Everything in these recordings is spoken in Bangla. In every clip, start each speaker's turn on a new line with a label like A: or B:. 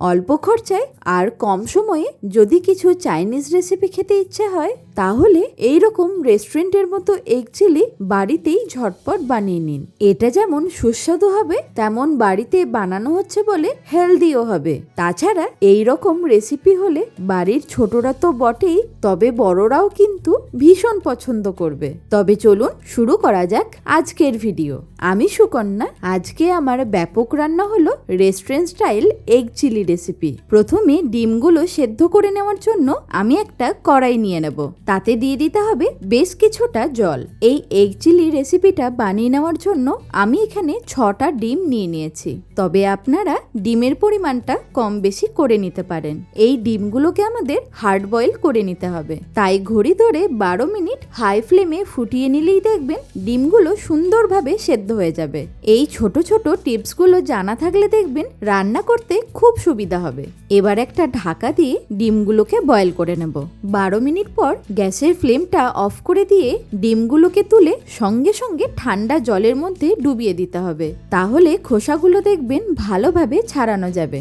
A: অল্প খরচায় আর কম সময়ে যদি কিছু চাইনিজ রেসিপি খেতে ইচ্ছে হয়। তাহলে এই রকম রেস্টুরেন্টের মতো এগ চিলি বাড়িতেই ঝটপট বানিয়ে নিন। এটা যেমন সুস্বাদু হবে, তেমন বাড়িতে বানানো হচ্ছে বলে হেলদিও হবে। তাছাড়া এই রকম রেসিপি হলে বাড়ির ছোটরা তো বটেই, তবে বড়রাও কিন্তু ভীষণ পছন্দ করবে। তবে চলুন শুরু করা যাক আজকের ভিডিও। আমি সুকন্যা, আজকে আমার ব্যাপক রান্না হলো restaurant style egg chilli recipe. প্রথমে ডিমগুলো সেদ্ধ করে নেওয়ার জন্য আমি একটা কড়াই নিয়ে নেব। তাতে দিয়ে দিতে হবে বেশ কিছুটা জল। এই এগ চিলি রেসিপিটা বানিয়ে নেওয়ার জন্য আমি এখানে ছটা ডিম নিয়ে নিয়েছি। তবে আপনারা ডিমের পরিমাণটা কম বেশি করে নিতে পারেন। এই ডিমগুলোকে আমাদের হার্ড বয়েল করে নিতে হবে। তাই ঘড়ি ধরে বারো মিনিট হাই ফ্লেমে ফুটিয়ে নিলেই দেখবেন ডিমগুলো সুন্দরভাবে সেদ্ধ হয়ে যাবে। এই ছোট ছোট টিপসগুলো জানা থাকলে দেখবেন রান্না করতে খুব সুবিধা হবে। এবার একটা ঢাকা দিয়ে ডিমগুলোকে বয়েল করে নেব। বারো মিনিট পর গ্যাসের ফ্লেমটা অফ করে দিয়ে ডিমগুলোকে তুলে সঙ্গে সঙ্গে ঠান্ডা জলের মধ্যে ডুবিয়ে দিতে হবে। তাহলে খোসাগুলো দেখবেন ভালোভাবে ছাড়ানো যাবে।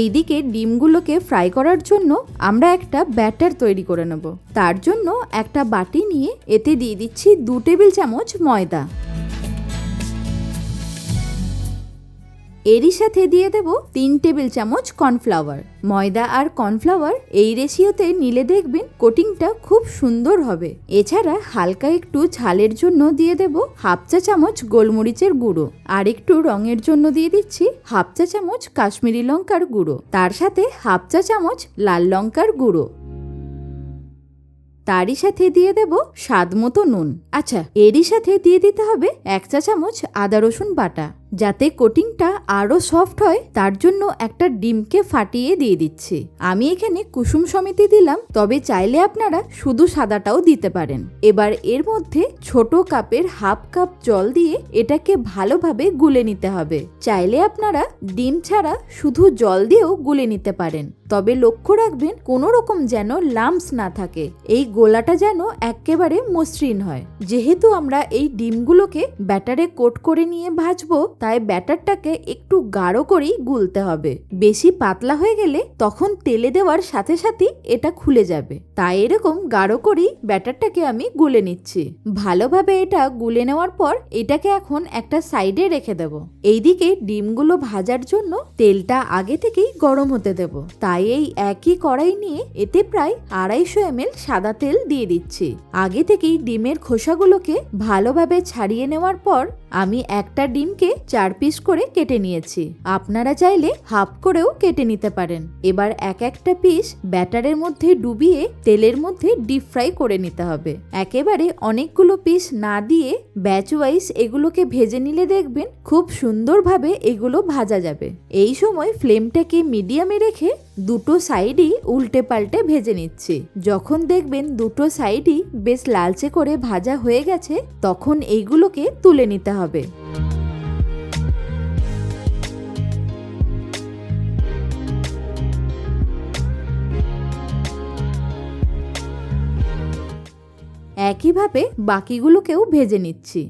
A: এইদিকে ডিমগুলোকে ফ্রাই করার জন্য আমরা একটা ব্যাটার তৈরি করে নেব। তার জন্য একটা বাটি নিয়ে এতে দিয়ে দিচ্ছি দু টেবিল চামচ ময়দা। এরই সাথে দিয়ে দেব তিন টেবিল চামচ কর্নফ্লাওয়ার। ময়দা আর কর্নফ্লাওয়ার এই রেশিওতে নিলে দেখবেন কোটিংটা খুব সুন্দর হবে। এছাড়া হালকা একটু ঝালের জন্য দিয়ে দেব হাফ চা চামচ গোলমরিচের গুঁড়ো। আর একটু রঙের জন্য দিয়ে দিচ্ছি হাফ চা চামচ কাশ্মীরি লঙ্কার গুঁড়ো। তার সাথে হাফ চা চামচ লাল লঙ্কার গুঁড়ো। তারই সাথে দিয়ে দেব স্বাদ মতো নুন। আচ্ছা এরই সাথে দিয়ে দিতে হবে এক চা চামচ আদা রসুন বাটা। যাতে কোটিংটা আরও সফট হয়, তার জন্য একটা ডিমকে ফাটিয়ে দিয়ে দিচ্ছি। আমি এখানে কুসুম সমিতি দিলাম, তবে চাইলে আপনারা শুধু সাদাটাও দিতে পারেন। এবার এর মধ্যে ছোট কাপের হাফ কাপ জল দিয়ে এটাকে ভালোভাবে গুলে নিতে হবে। চাইলে আপনারা ডিম ছাড়া শুধু জল দিয়েও গুলে নিতে পারেন। তবে লক্ষ্য রাখবেন, কোনো রকম যেন লাম্পস না থাকে। এই গোলাটা যেন একেবারে মসৃণ হয়। যেহেতু আমরা এই ডিমগুলোকে ব্যাটারে কোট করে নিয়ে ভাজবো তাই ব্যাটারটাকে একটু গাঢ় করেই গুলতে হবে। বেশি পাতলা হয়ে গেলে তখন তেলে দেওয়ার সাথে সাথেই এটা খুলে যাবে। তাই এরকম গাঢ় করেই ব্যাটারটাকে আমি গুলে নিচ্ছি। ভালোভাবে এটা গুলে নেওয়ার পর এটাকে এখন একটা সাইডে রেখে দেব। এইদিকে ডিমগুলো ভাজার জন্য তেলটা আগে থেকেই গরম হতে দেব। তাই এই একই কড়াই নিয়ে এতে প্রায় আড়াইশো এম সাদা তেল দিয়ে দিচ্ছি। আগে থেকেই ডিমের খোসাগুলোকে ভালোভাবে ছাড়িয়ে নেওয়ার পর আমি একটা ডিমকে চার পিস করে কেটে নিয়েছি। আপনারা চাইলে হাফ করেও কেটে নিতে পারেন। এবার এক একটা পিস ব্যাটারের মধ্যে ডুবিয়ে তেলের মধ্যে ডিপ ফ্রাই করে নিতে হবে। একেবারে অনেকগুলো পিস না দিয়ে ব্যাচ ওয়াইজ এগুলোকে ভেজে নিলে দেখবেন খুব সুন্দরভাবে এগুলো ভাজা যাবে। এই সময় ফ্লেমটাকে মিডিয়ামে রেখে দুটো সাইডই উল্টে পাল্টে ভেজে নিচ্ছি। যখন দেখবেন দুটো সাইডই বেশ লালচে করে ভাজা হয়ে গেছে, তখন এইগুলোকে তুলে নিতে হবে। একইভাবে বাকিগুলোকেও ভেজে নিচ্ছি।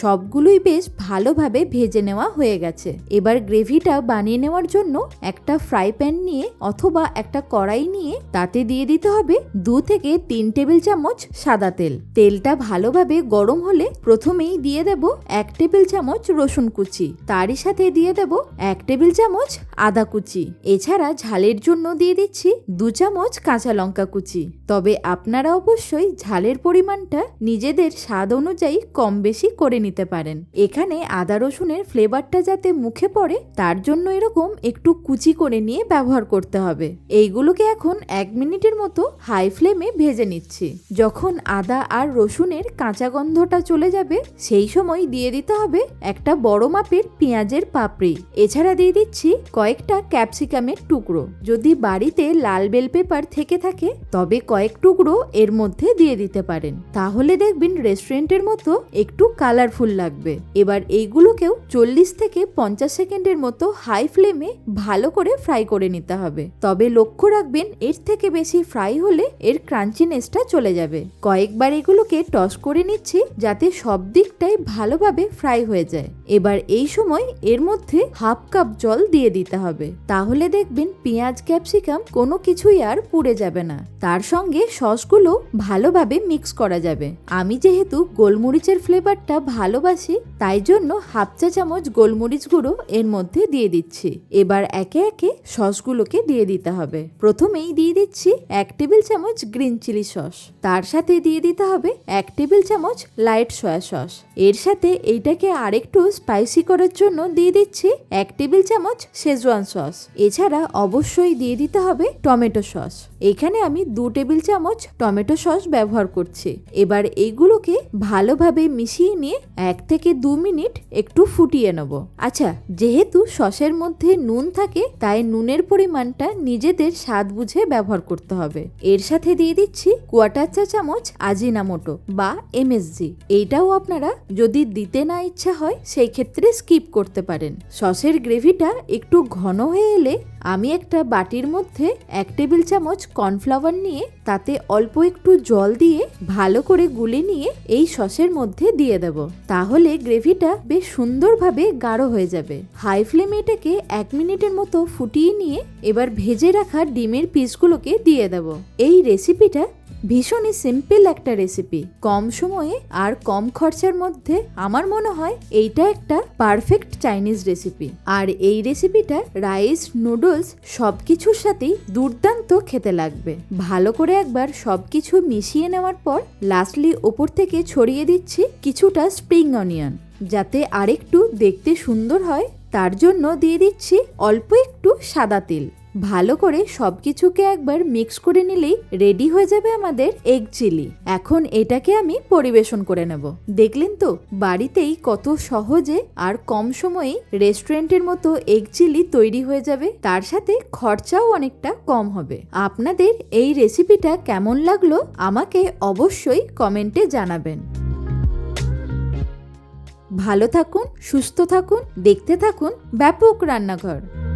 A: সবগুলোই বেশ ভালোভাবে ভেজে নেওয়া হয়ে গেছে। এবার গ্রেভিটা বানিয়ে নেওয়ার জন্য একটা ফ্রাই প্যান নিয়ে অথবা একটা কড়াই নিয়ে তাতে দিয়ে দিতে হবে দু থেকে তিন টেবিল চামচ সাদা তেল। তেলটা ভালোভাবে গরম হলে প্রথমেই দিয়ে দেব এক টেবিল চামচ রসুন কুচি। তারই সাথে দিয়ে দেব এক টেবিল চামচ আদা কুচি। এছাড়া ঝালের জন্য দিয়ে দিচ্ছি দু চামচ কাঁচা লঙ্কা কুচি। তবে আপনারা অবশ্যই ঝালের পরিমাণটা নিজেদের স্বাদ অনুযায়ী কম বেশি করে নিতে পারেন। এখানে আদা রসুনের ফ্লেভারটা যাতে মুখে পড়ে, তার জন্য এরকম একটু কুচি করে নিয়ে ব্যবহার করতে হবে। এইগুলোকে এখন এক মিনিটের মতো হাই ফ্লেমে ভেজে নিচ্ছি। যখন আদা আর রসুনের কাঁচা গন্ধটা চলে যাবে, সেই সময় দিয়ে দিতে হবে একটা বড় মাপের পেঁয়াজের পাপড়ি। এছাড়া দিয়ে দিচ্ছি কয়েকটা ক্যাপসিকামের টুকরো। যদি বাড়িতে লাল বেল পেপার থেকে থাকে, তবে কয়েক টুকরো এর মধ্যে দিয়ে দিতে পারেন। তাহলে দেখবেন রেস্টুরেন্টের মতো একটু কালারফুল কালারফুল লাগবে। এবার এইগুলোকেও চল্লিশ থেকে পঞ্চাশ সেকেন্ডের মতো হাই ফ্লেমে ভালো করে ফ্রাই করে নিতে হবে। তবে লক্ষ্য রাখবেন, এর থেকে বেশি ফ্রাই হলে এর ক্রাঞ্চিনেসটা চলে যাবে। কয়েকবার এগুলোকে টস করে নিচ্ছি যাতে সব দিকটাই ভালোভাবে ফ্রাই হয়ে যায়। এবার এই সময় এর মধ্যে হাফ কাপ জল দিয়ে দিতে হবে। তাহলে দেখবেন পেঁয়াজ ক্যাপসিকাম কোনো কিছুই আর পুড়ে যাবে না। তার সঙ্গে সসগুলো ভালোভাবে মিক্স করা যাবে। আমি যেহেতু গোলমরিচের ফ্লেভারটা ভালোবাসি, তাই জন্য হাফ চা চামচ গোলমরিচ গুঁড়ো এর মধ্যে দিয়ে দিচ্ছি। এবার একে একে সসগুলোকে দিয়ে দিতে হবে। প্রথমেই দিয়ে দিচ্ছি এক টেবিল চামচ গ্রিন চিলি সস। তার সাথে দিয়ে দিতে হবে এক টেবিল চামচ লাইট সয়া সস। এর সাথে এইটাকে আরেকটু স্পাইসি করার জন্য দিয়ে দিচ্ছি এক টেবিল চামচ শেজওয়ান সস। এছাড়া অবশ্যই দিয়ে দিতে হবে টমেটো সস। এখানে আমি দু টেবিল চামচ টমেটো সস ব্যবহার করছি। এবার এইগুলোকে ভালোভাবে মিশিয়ে নিয়ে এক থেকে দু মিনিট একটু ফুটিয়ে নেব। আচ্ছা যেহেতু সসের মধ্যে নুন থাকে, তাই নুনের পরিমাণটা নিজেদের স্বাদ বুঝে ব্যবহার করতে হবে। এর সাথে দিয়ে দিচ্ছি কোয়াটার চা চামচ আজিনামোটো বা এমএসজি এইটাও আপনারা যদি দিতে না ইচ্ছা হয়, সেই ক্ষেত্রে স্কিপ করতে পারেন। সসের গ্রেভিটা একটু ঘন হয়ে এলে আমি একটা বাটির মধ্যে এক টেবিল চামচ কর্নফ্লাওয়ার নিয়ে তাতে অল্প একটু জল দিয়ে ভালো করে গুলে নিয়ে এই সসের মধ্যে দিয়ে দেব। তাহলে গ্রেভিটা বেশ সুন্দরভাবে গাঢ় হয়ে যাবে। হাই ফ্লেমে এটাকে এক মিনিটের মতো ফুটিয়ে নিয়ে এবার ভেজে রাখা ডিমের পিসগুলোকে দিয়ে দেব। এই রেসিপিটা ভীষণই সিম্পল একটা রেসিপি কম সময়ে আর কম খরচার মধ্যে আমার মনে হয় এইটা একটা পারফেক্ট চাইনিজ রেসিপি আর এই রেসিপিটা রাইস নুডলস সব কিছুর সাথেই দুর্দান্ত খেতে লাগবে। ভালো করে একবার সব কিছু মিশিয়ে নেওয়ার পর লাস্টলি ওপর থেকে ছড়িয়ে দিচ্ছি কিছুটা স্প্রিং অনিয়ন যাতে আরেকটু দেখতে সুন্দর হয়, তার জন্য দিয়ে দিচ্ছি অল্প একটু সাদা তিল। ভালো করে সব কিছুকে একবার মিক্স করে নিলেই রেডি হয়ে যাবে আমাদের এগ চিলি। এখন এটাকে আমি পরিবেশন করে নেব। দেখলেন তো, বাড়িতেই কত সহজে আর কম সময়ে রেস্টুরেন্টের মতো এগ চিলি তৈরি হয়ে যাবে। তার সাথে খরচাও অনেকটা কম হবে। আপনাদের এই রেসিপিটা কেমন লাগল আমাকে অবশ্যই কমেন্টে জানাবেন। ভালো থাকুন, সুস্থ থাকুন, দেখতে থাকুন ব্যাপক রান্নাঘর।